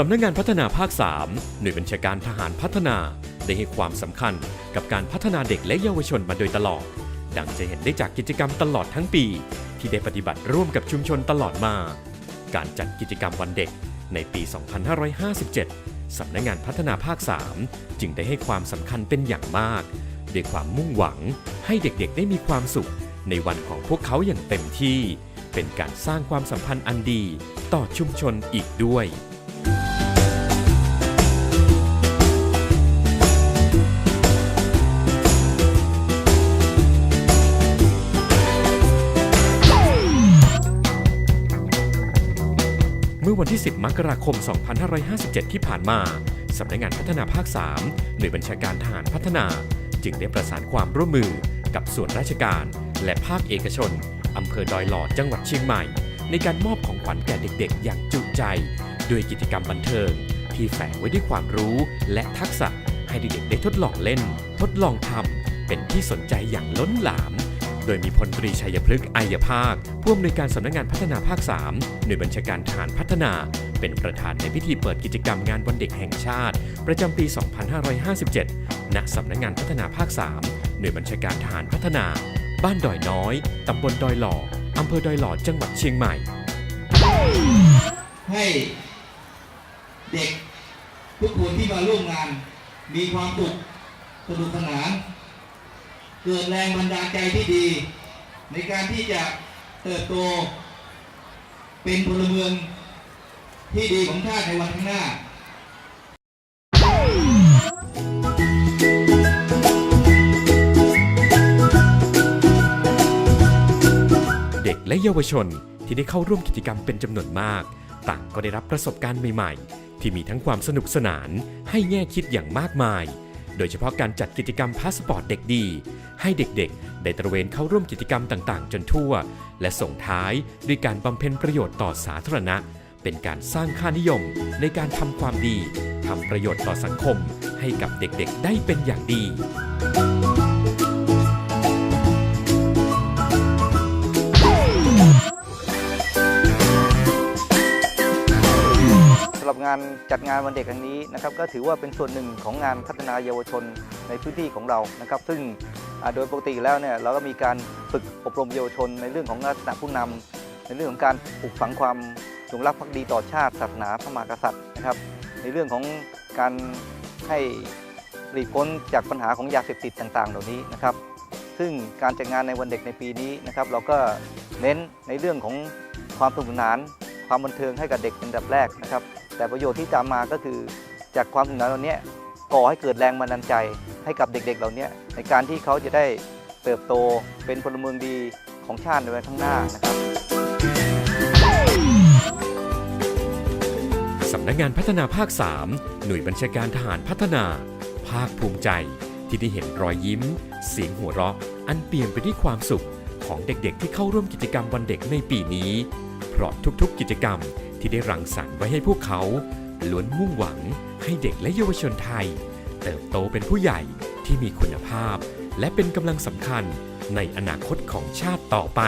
สำนักงานพัฒนาภาค 3 หน่วยบัญชาการทหารพัฒนาได้ให้ความสำคัญกับการพัฒนาเด็กและเยาวชนมาโดยตลอด ดังจะเห็นได้จากกิจกรรมตลอดทั้งปี ที่ได้ปฏิบัติร่วมกับชุมชนตลอดมา การจัดกิจกรรมวันเด็กในปี 2557 สำนักงานพัฒนาภาค 3 จึงได้ให้ความสำคัญเป็นอย่างมากด้วยความมุ่งหวังให้เด็กๆ ได้มีความสุข ในวันของพวกเขาอย่างเต็มที่ เป็นการสร้างความสัมพันธ์อันดี ต่อชุมชนอีกด้วย มื่อวันที่ 10 มกราคม 2557 ที่ผ่านมาสำนักงานพัฒนาภาค 3 หน่วยบัญชาการทหารพัฒนา จึงได้ประสานความร่วมมือกับส่วนราชการ และภาคเอกชนอำเภอดอยหลอดจังหวัดเชียงใหม่ ในการมอบของขวัญแก่เด็กๆ อย่างจุใจ ด้วยกิจกรรมบันเทิง ที่แฝงไว้ด้วยความรู้และทักษะให้เด็กๆได้ทดลองเล่น ทดลองทำเป็นที่สนใจอย่างล้นหลาม โดยมีพลตรีชัยพฤกษ์อัยภาคผู้อำนวยการสำนักงานพัฒนาภาค 3 หน่วยบัญชาการทหารพัฒนา เป็นประธานในพิธีเปิดกิจกรรมงานวันเด็กแห่งชาติ ประจำปี 2557 ณสำนักงานพัฒนาภาค 3 หน่วยบัญชาการทหารพัฒนา บ้านดอยน้อยตำบลดอยหล่ออำเภอดอยหล่อจังหวัดเชียงใหม่ ให้เด็กทุกคนที่มาร่วมงานมีความสุขสนุกสนาน เกิดแรงบันดาลใจที่ดี ในการที่จะเติบโต เป็นพลเมืองที่ดีของชาติในวันข้างหน้าเด็กและเยาวชนที่ได้เข้าร่วมกิจกรรมเป็นจำนวนมาก ต่างก็ได้รับประสบการณ์ใหม่ ๆ ที่มีทั้งความสนุกสนาน ให้แง่คิดอย่างมากมาย โดยเฉพาะการจัดกิจกรรมพาสปอร์ตเด็กดี ให้เด็กๆ ได้ตระเวนเข้าร่วมกิจกรรมต่างๆ จนทั่ว และส่งท้ายด้วยการบำเพ็ญประโยชน์ต่อสาธารณะ เป็นการสร้างค่านิยมในการทำความดีทำประโยชน์ต่อสังคมให้กับเด็กๆ ได้เป็นอย่างดี งานจัดงานวันเด็กครั้งนี้นะครับก็ถือว่าเป็นส่วนหนึ่งของงานพัฒนาเยาวชนในพื้นที่ของเรานะครับ ซึ่งโดยปกติแล้วเนี่ยเราก็มีการฝึกอบรมเยาวชนในเรื่องของลักษณะผู้นำในเรื่องของการปลูกฝังความจงรักภักดีต่อชาติศาสนาพระมหากษัตริย์นะครับ ในเรื่องของการให้หลีกพ้นจากปัญหาของยาเสพติดต่างๆ เหล่านี้นะครับ ซึ่งการจัดงานในวันเด็กในปีนี้นะครับเราก็เน้นในเรื่องของความสนุกสนาน ความบันเทิงให้กับเด็กเป็นอันดับแรกนะครับ แต่ประโยชน์ที่ตามมาก็คือ จากความสนุกสนานเหล่านี้ก่อให้เกิดแรงบันดาลใจให้กับเด็กๆเหล่านี้ในการที่เขาจะได้เติบโตเป็นพลเมืองดีของชาติในวันข้างหน้านะครับสำนักงานพัฒนาภาค 3 หน่วยบัญชาการทหารพัฒนา ภาคภูมิใจที่ได้เห็นรอยยิ้ม เสียงหัวเราะ อันเปลี่ยมไปด้วยความสุขของเด็กๆ ที่เข้าร่วมกิจกรรมวันเด็กในปีนี้ เพราะทุกๆ กิจกรรม ที่ได้รังสรรค์ไว้ให้พวกเขาล้วนมุ่งหวังให้เด็กและเยาวชนไทย เติบโตเป็นผู้ใหญ่ที่มีคุณภาพ และเป็นกำลังสำคัญในอนาคตของชาติต่อไป